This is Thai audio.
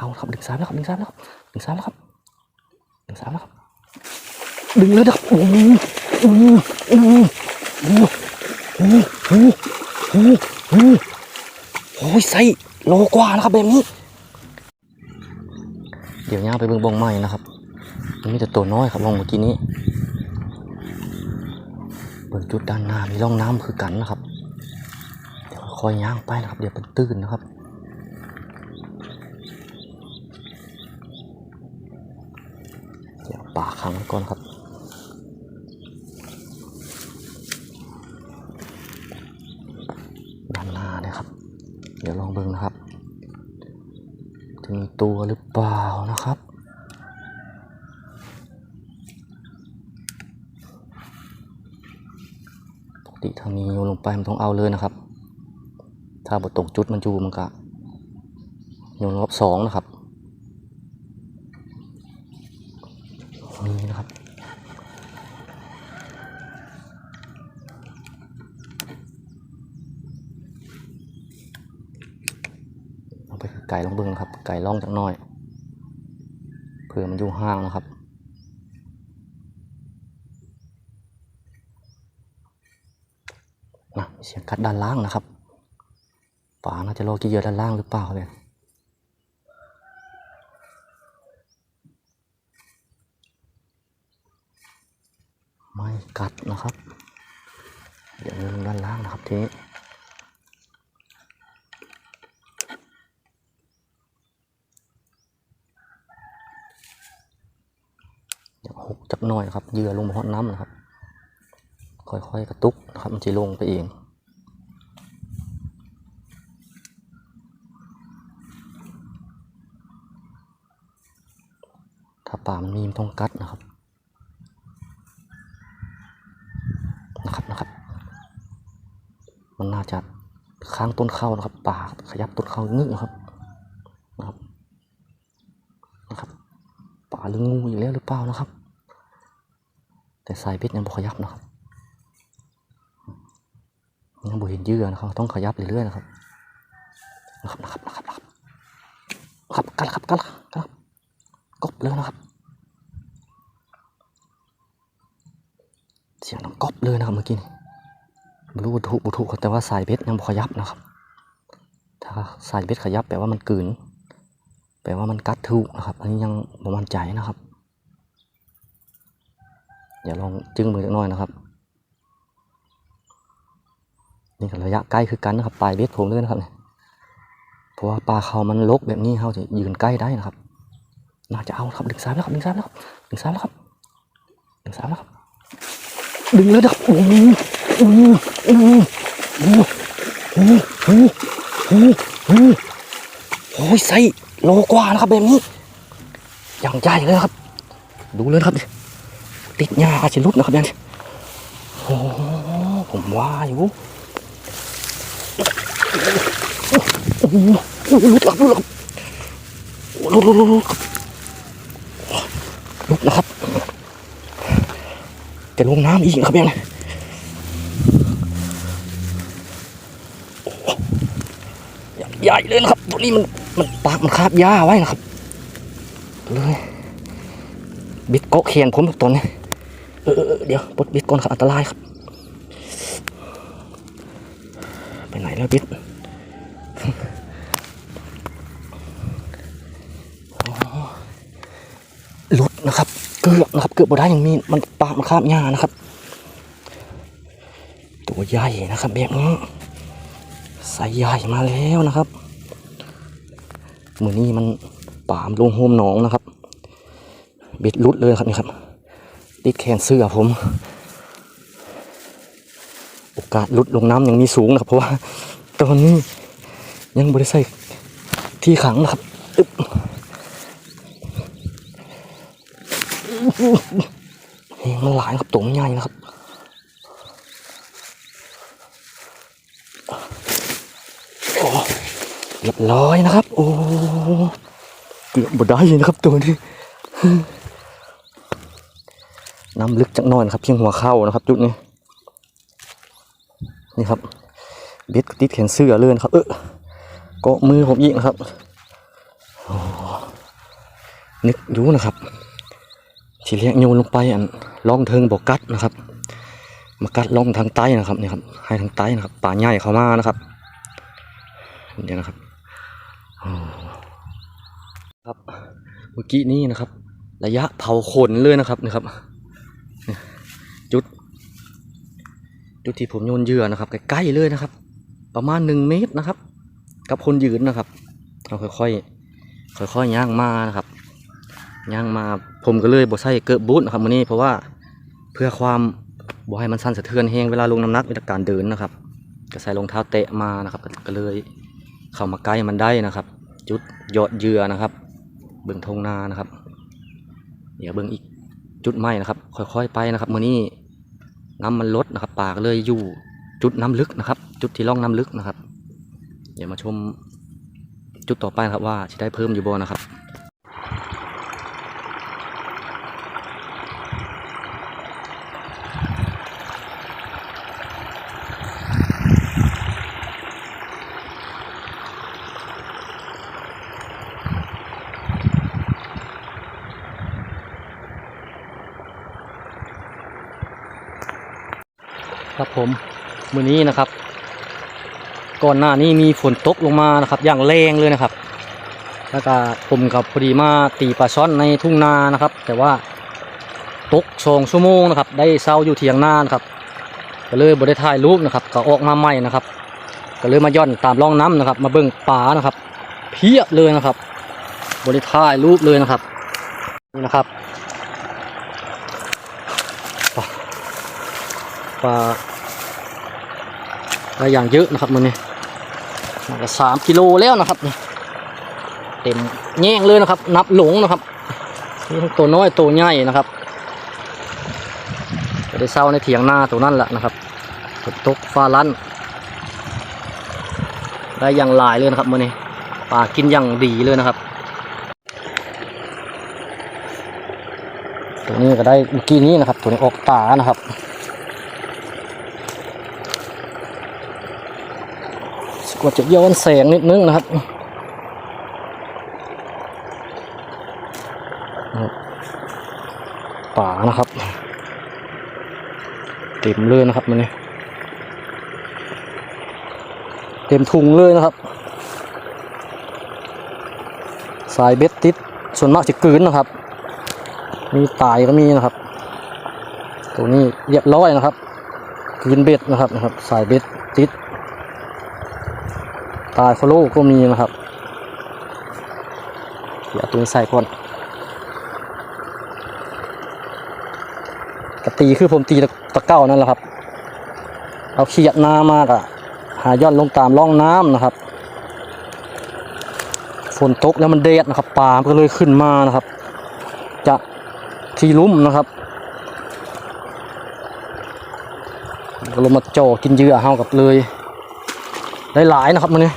เอาครับดึงซ้ายแล้วครับดึงซ้ายแล้วครับดึงซ้ายแล้วครับดึงซ้ายแล้วครับ ดึงเลยนะครับโอ้โหโอ้โหโอ้โหโอ้โหโอ้โหโอ้โหยไซโลกว่านะครับแบบนี้ เดี๋ยวย่าไปเบิ่งบองหม้นะครับมันมีแต่ตัวน้อยครับลองเมื่อกี้นี้เบิ่จุดด้านหน้ามีร่องน้ำคือกันนะครับ เดี๋ยวคอยย่างไปนะครับ เดี๋ยวเป็นตื้นนะครับ เดี๋ยวป่าขังไว้ก่อนครับด้านหน้านี่ครับ เดี๋ยวลองเบิ่งนะครับ จะมีตัวหรือเปล่านะครับปกติทางนี้โยนลงไปมันต้องเอาเลยนะครับ ถ้าบทตรงจุดมันอยู่มันก็โยนรอบสองนะครับ นี่นะครับ เอาไปไก่ลองเบิ้งนะครับ ไก่ล่องจากหน้อยเผื่อมันอยู่ห่างนะครับนะเสียงกัดด้านล่างนะครับป่าน่าจะรอกี่เหยอะด้านล่างหรือเปล่าเนี่ย ไม่กัดนะครับ เดี๋ยวลงด้านล่างนะครับทีนี้เดี๋ยวหกจักหน่อยครับเหยื่อลงมาหอดน้ำนะครับ ค่อยๆกระตุกนะครับมันจะลงไปเองถ้าป่ามันมีมต้องกัดนะครับนะครับ มันน่าจะค้างต้นเข้านะครับป่าขยับต้นเข้านึกนะครับนะครับนะครับป่าหรืองูอยู่แล้วหรือเปล่านะครับ แต่สายเพชรยังบ่ขยับนะครับยังบ่เห็นเหยื่อนะครับ ต้องขยับเรื่อยๆนะครับนะครับนะครับนะครับนะครับกันละครับกันละกันละกบเลยนะครับ เสียงน้ำกบเลยนะครับเมื่อกี้นี่ ไม่รู้บุถุบุถุแต่ว่าสายเบ็ดยังขยับนะครับ ถ้าสายเบ็ดขยับแปลว่ามันกลืน แปลว่ามันกัดถูกนะครับ อันนี้ยังบมั่นใจนะครับอย่าลองจึ้งมือเล็กน้อยนะครับนี่ก็ระยะใกล้คือกันนะครับปลายเบ็ดผมเลยนะครับเนี่ยเพราะว่าปลาเขามันลกแบบนี้เขาจะยืนใกล้ได้นะครับ น่าจะเอาครับดึงซ้ายแล้วครับดึงซ้ายแล้วครับดึงซ้ายแล้วครับดึงซ้ายแล้วครับดึงเลยนะครับโอ้ โอ้ยไซโลกว่านะครับแบบนี้อย่างใหญ่เลยครับ ดูเลยครับ ติดหญ้าชิลุดนะครับยังโอ้ผมว่าอยู่ลุดลุดลุดลุดลุดลุดนะครับ จะลงน้ำอีกนะครับยัง หญ่เลยนะครับ ตัวนี้มันมันปากมันคาบหญ้าไว้นะครับเลยบิดเกาะแขนผมตัวนี้เออเออเออเดี๋ยวปลดบิดก่อนครับอันตรายครับ ไปไหนแล้วบิดอ๋อหลุดนะครับ เกือบนะครับเกือบบ่ได้ยังมีมันปากมันคาบหญ้านะครับ ตัวใหญ่นะครับแบบนี้ใส่ใหญ่มาแล้วนะครับ มือนี้มันป่ามลงโฮมหนองนะครับ เบ็ดลุดเลยครับนี่ครับ ติดแขนเสื้อผม โอกาสลุดลงน้ำยังมีสูงนะครับ เพราะว่าตอนนี้ยังบริใส่ที่ขังนะครับอึ๊บมันหลายครับตัวมันใหญ่นะครับ โอ้เรียบร้อยนะครับ โอ้เกือบบได้นะครับตัวนี้น้ำลึกจักนอยนครับเพียงหัวเข้านะครับ จุดนี้นี่ครับเบ็ดติดแขนเสื้อเลยนะครับ เออเกาะมือผมอีกนะครับนึกอยู่นะครับ ที่เลี้ยงโยนลงไปอันล่องเทิงบอกกัดนะครับ มากัดล่องทางใต้นะครับนี่ครับให้ทางใต้นะครับป่าใหญ่เข้ามานะครับ เดี๋ยวนะครับ ครับ เมื่อกี้นี้นะครับ ระยะเผาขนเลยนะครับนี่ครับ จุด จุดที่ผมโยนเหยื่อนะครับใกล้ๆเลยนะครับ ประมาณหนึ่งเมตรนะครับ กับคนยืนนะครับเราค่อยๆค่อยๆย่างมานะครับย่างมาผมก็เลยบ่ใส่เกิบบูทนะครับมื้อนี้เพราะว่าเพื่อความบ่ให้มันสั่นสะเทือนแฮงเวลาลงน้ำหนักเวลาการเดินนะครับ ก็ใส่รองเท้าเตะมานะครับก็เลย เข้ามาใกล้มันได้นะครับ จุดยอดเยื่อนะครับ เบื้องทงนานะครับ เดี๋ยวเบื้องอีกจุดไหม่นะครับ ค่อยๆไปนะครับมื้อนี้น้ำมันลดนะครับปากเลยอยู่จุดน้ำลึกนะครับ จุดที่ร่องน้ำลึกนะครับ เดี๋ยวมาชมจุดต่อไปครับว่าจะได้เพิ่มอยู่บ่นะครับ ครับผมมื้อนี้นะครับ ก่อนหน้านี้มีฝนตกลงมานะครับอย่างแรงเลยนะครับ แล้วก็ผมกับพอดีมาตีปลาช่อนในทุ่งนานะครับ แต่ว่าตกสองชั่วโมงนะครับ ได้เศร้าอยู่เทียงนานะครับก็เลยบได้ถ่ายรูปนะครับก็ออกมาใหม่นะครับ ก็เลยมาย่อนตามร่องน้ำนะครับ มาเบิ่งป่านะครับ เพียบเลยนะครับบได้ถ่ายรูปเลยนะครับนี่นะครับป่า ปลาได้อย่างเยอะนะครับมันนี่สามกิโลแล้วนะครับนี่เต็มแง่งเลยนะครับ นับหลงนะครับตัวน้อยตัวใหญ่นะครับจะได้เศร้าในเถียงหน้าตัวนั่นแหละนะครับฝนตกฟ้าลั่นได้อย่างหลายเลยนะครับมันนี่ปลากินอย่างดีเลยนะครับตัวนี้ก็ได้เมื่อกี้นี้นะครับ ตัวนี้ออกตานะครับ กว่าจะย้อนแสงนิดนึงนะครับป่านะครับ เต็มเลยนะครับมันนี่เต็มถุงเลยนะครับ สายเบ็ดติดส่วนมากจะกืนนะครับ มีตายก็มีนะครับ ตัวนี้เรียบร้อยนะครับกืนเบ็ดนะครับนะครับ สายเบ็ดติด ตายโคโลก็มีนะครับ เดี๋ยวเอาตัวนี้ใส่ก่อนกตีคือผมตีตะเก้านั่นแหละครับ เอาเขียดน้ามากอะหาย่อนลงตามร่องน้ำนะครับ ฝนตกแล้วมันเดดนะครับปลาก็เลยขึ้นมานะครับ จะทีลุ่มนะครับก็ลงมาจ่อกินเหยื่อเฮากับเลยได้หลายนะครับมันนี่